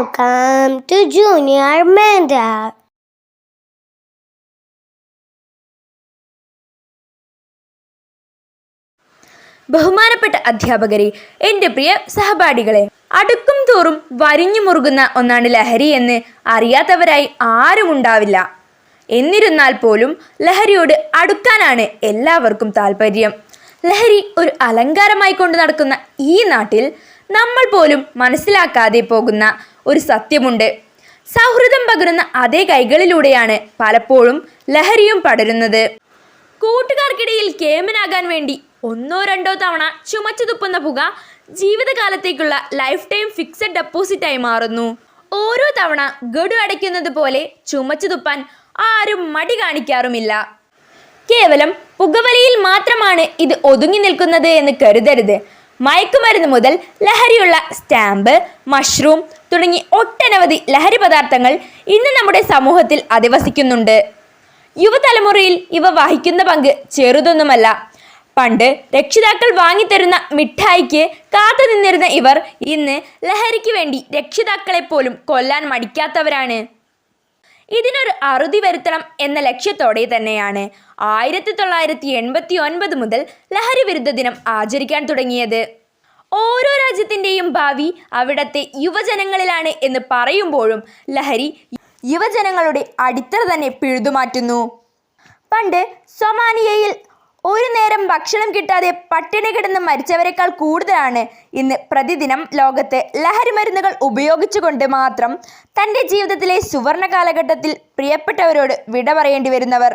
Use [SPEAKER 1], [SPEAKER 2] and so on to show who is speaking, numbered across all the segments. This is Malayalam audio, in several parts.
[SPEAKER 1] Welcome to Junior Manda.
[SPEAKER 2] ബഹുമാനപ്പെട്ട അധ്യാപകരെ എന്റെ പ്രിയ സഹപാഠികളെ അടുക്കും തോറും വരിഞ്ഞു മുറുകുന്ന ഒന്നാണ് ലഹരി എന്ന് അറിയാത്തവരായി ആരും ഉണ്ടാവില്ല എന്നിരുന്നാൽ പോലും ലഹരിയോട് അടുക്കാനാണ് എല്ലാവർക്കും താല്പര്യം ലഹരി ഒരു അലങ്കാരമായി കൊണ്ട് നടക്കുന്ന ഈ നാട്ടിൽ നമ്മൾ പോലും മനസ്സിലാക്കാതെ പോകുന്ന ഒരു സത്യമുണ്ട്. സൗഹൃദം പകരുന്ന അതേ കൈകളിലൂടെയാണ് പലപ്പോഴും ലഹരിയും പടരുന്നത്. കൂട്ടുകാർക്കിടയിൽ കേമനാകാൻ വേണ്ടി ഒന്നോ രണ്ടോ തവണ ചുമച്ചു തുപ്പുന്ന പുക ജീവിതകാലത്തേക്കുള്ള ലൈഫ് ടൈം ഫിക്സഡ് ഡെപ്പോസിറ്റായി മാറുന്നു. ഓരോ തവണ ഗഡു അടയ്ക്കുന്നത് പോലെ ചുമച്ചു തുപ്പാൻ ആരും മടി കാണിക്കാറുമില്ല. കേവലം പുകവലിയിൽ മാത്രമാണ് ഇത് ഒതുങ്ങി നിൽക്കുന്നത് എന്ന് കരുതരുത്. മയക്കുമരുന്ന് മുതൽ ലഹരിയുള്ള സ്റ്റാമ്പ് മഷ്റൂം തുടങ്ങി ഒട്ടനവധി ലഹരി പദാർത്ഥങ്ങൾ ഇന്ന് നമ്മുടെ സമൂഹത്തിൽ അധിവസിക്കുന്നുണ്ട്. യുവതലമുറയിൽ ഇവ വഹിക്കുന്ന പങ്ക് ചെറുതൊന്നുമല്ല. പണ്ട് രക്ഷിതാക്കൾ വാങ്ങിത്തരുന്ന മിഠായിക്ക് കാത്തു നിന്നിരുന്ന ഇവർ ഇന്ന് ലഹരിക്ക് വേണ്ടി രക്ഷിതാക്കളെ പോലും കൊല്ലാൻ മടിക്കാത്തവരാണ്. ഇതിനൊരു അറുതി വരുത്തണം എന്ന ലക്ഷ്യത്തോടെ തന്നെയാണ് ആയിരത്തി തൊള്ളായിരത്തി എൺപത്തി ഒൻപത് മുതൽ ലഹരി വിരുദ്ധ ദിനം ആചരിക്കാൻ തുടങ്ങിയത്. ഓരോ രാജ്യത്തിന്റെയും ഭാവി അവിടത്തെ യുവജനങ്ങളിലാണ് എന്ന് പറയുമ്പോഴും ലഹരി യുവജനങ്ങളുടെ അടിത്തറ തന്നെ പിഴുതുമാറ്റുന്നു. പണ്ട് സൊമാനിയയിൽ ഒരു നേരം ഭക്ഷണം കിട്ടാതെ പട്ടിണി കിടന്ന് മരിച്ചവരെക്കാൾ കൂടുതലാണ് ഇന്ന് പ്രതിദിനം ലോകത്ത് ലഹരി മരുന്നുകൾ ഉപയോഗിച്ചുകൊണ്ട് മാത്രം തന്റെ ജീവിതത്തിലെ സുവർണ കാലഘട്ടത്തിൽ പ്രിയപ്പെട്ടവരോട് വിട പറയേണ്ടി വരുന്നവർ.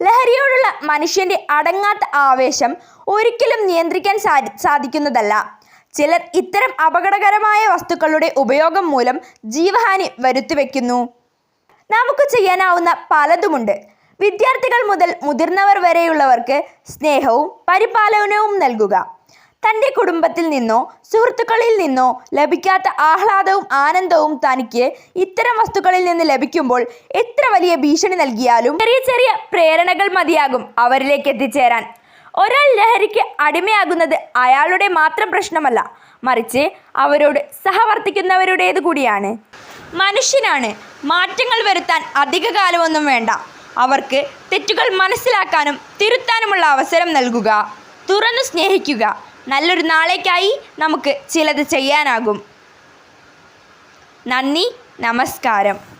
[SPEAKER 2] ലഹരിയോടുള്ള മനുഷ്യന്റെ അടങ്ങാത്ത ആവേശം ഒരിക്കലും നിയന്ത്രിക്കാൻ സാധി സാധിക്കുന്നതല്ല. ചിലർ ഇത്തരം അപകടകരമായ വസ്തുക്കളുടെ ഉപയോഗം മൂലം ജീവഹാനി വരുത്തിവെക്കുന്നു. നമുക്ക് ചെയ്യാനാവുന്ന പലതുമുണ്ട്. വിദ്യാർത്ഥികൾ മുതൽ മുതിർന്നവർ വരെയുള്ളവർക്ക് സ്നേഹവും പരിപാലനവും നൽകുക. തന്റെ കുടുംബത്തിൽ നിന്നോ സുഹൃത്തുക്കളിൽ നിന്നോ ലഭിക്കാത്ത ആഹ്ലാദവും ആനന്ദവും തനിക്ക് ഇത്തരം വസ്തുക്കളിൽ നിന്ന് ലഭിക്കുമ്പോൾ എത്ര വലിയ ഭീഷണി നൽകിയാലും ചെറിയ ചെറിയ പ്രേരണകൾ മതിയാകും അവരിലേക്ക് എത്തിച്ചേരാൻ. ഒരാൾ ലഹരിക്ക് അടിമയാകുന്നത് അയാളുടെ മാത്രം പ്രശ്നമല്ല മറിച്ച് അവരോട് സഹവർത്തിക്കുന്നവരുടേത് കൂടിയാണ് മനുഷ്യനാണ് മാറ്റങ്ങൾ വരുത്താൻ അധിക കാലമൊന്നും വേണ്ട. അവർക്ക് തെറ്റുകൾ മനസ്സിലാക്കാനും തിരുത്താനുമുള്ള അവസരം നൽകുക. തുറന്നു സ്നേഹിക്കുക. നല്ലൊരു നാളേക്കായി നമുക്ക് ചിലത് ചെയ്യാനാകും. നന്ദി. നമസ്കാരം.